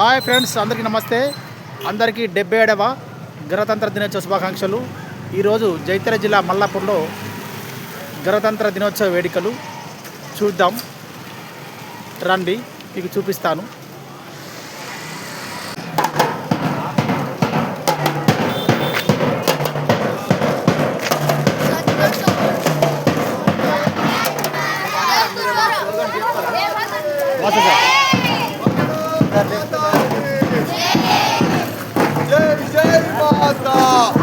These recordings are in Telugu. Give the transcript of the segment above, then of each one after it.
హాయ్ ఫ్రెండ్స్ అందరికీ నమస్తే. అందరికీ డెబ్బై ఏడవ గణతంత్ర దినోత్సవ శుభాకాంక్షలు. ఈరోజు జైత్ర జిల్లా మల్లాపూర్లో గణతంత్ర దినోత్సవ వేడుకలు. చూద్దాం. రండి మీకు చూపిస్తాను. جاي جاي ماتا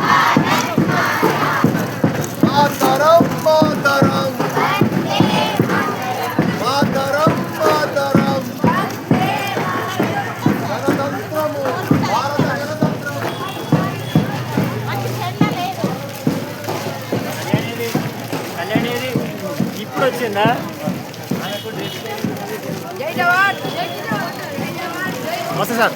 असं सर.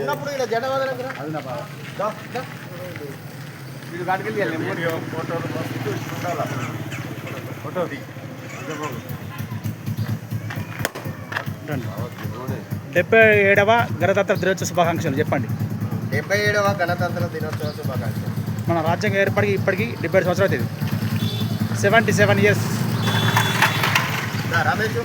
ఉన్నప్పుడు ఇక్కడ జెండా. వీడు వెళ్ళి డెబ్బై ఏడవ గణతంత్ర దినోత్సవ శుభాకాంక్షలు చెప్పండి. డెబ్బై ఏడవ గణతంత్ర దినోత్సవ శుభాకాంక్షలు. మన రాజ్యాంగం ఏర్పడికి ఇప్పటికి డెబ్బై ఏడు సంవత్సరాలు అవుతుంది. Seventy seven years. The Ramesh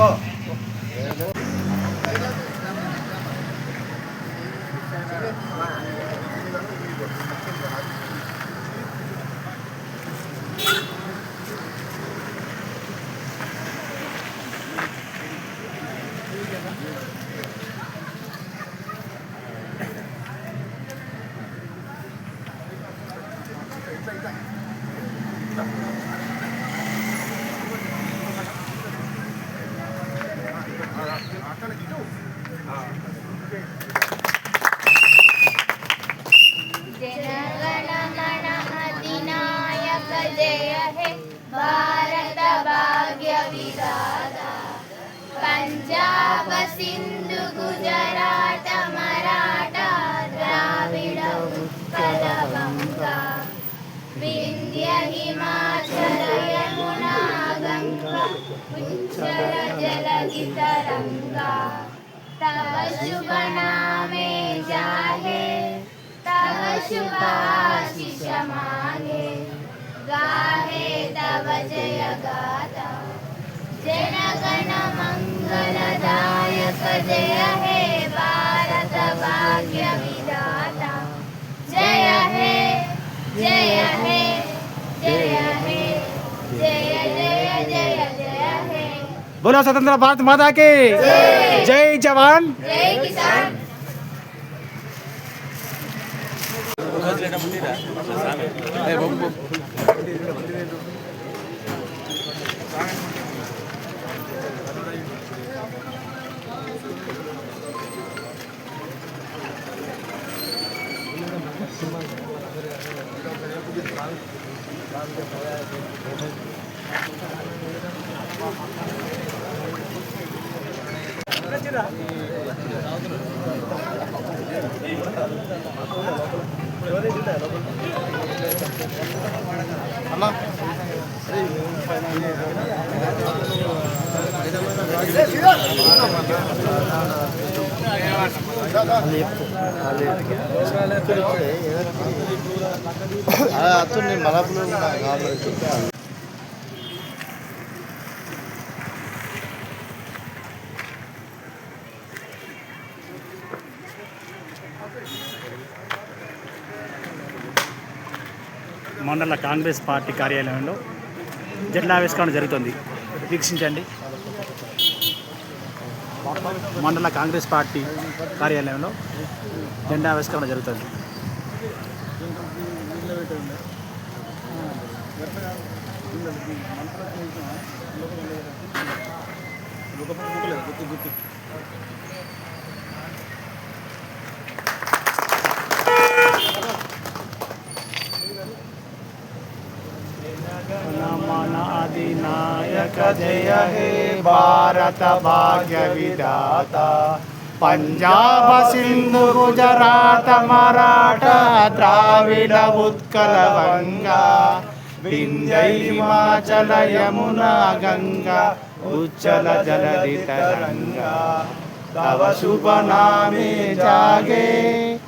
Bravo. Thank you. Punjab Sindhu Gujarat Maratha Dravida Utkala Vanga Vindhya Himachala Yamuna Ganga ఉచ్చల జలగితరంగ తవ శుభ నామే గాహే తవ జయ గాథ. गाथा जय हे भारत जय हे जय हे जय हे जय जय जय जय हे। बोलो स्वतंत्र भारत माता के। जय। जवान। जय किसान। Và bây giờ. అతను మలపులు మండల కాంగ్రెస్ పార్టీ కార్యాలయంలో జెండావిష్కరణ జరుగుతుంది. వీక్షించండి. మండల కాంగ్రెస్ పార్టీ కార్యాలయంలో జెండావిష్కరణ జరుగుతుంది. మన जय हे भारत भाग्य विधाता। पंजाब सिंधु गुजरात मराठा द्राविड उत्कल गंगा विंध्य हिमाचल यमुना गंगा उज्जल जलधि तरंगा तव शुभ नामे जागे,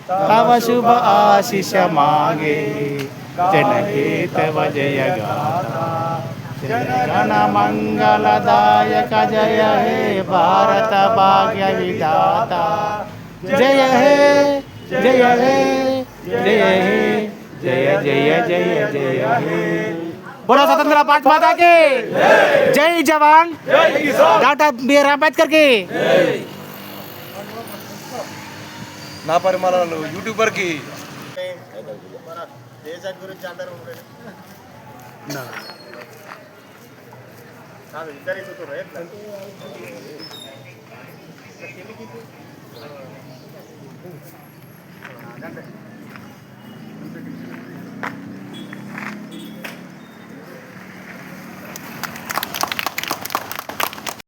तव शुभ आशीष मागे। जनके तव जय మంగళదాయక జయ హే భారత భాగ్య విధాత జయ హే జయ హే జయ హే జయ జయ జయ జయ హే बोलो स्वतंत्र भारत माता की जय जवान डॉक्टर बी आर अंबेडकर की నా పరిమాణాలు యూట్యూబర్కి దేశం గురించి అందరూ ನಾನು ವಿಚಾರಿಸಿದ್ದು ರೈತ ಗಂಟೆ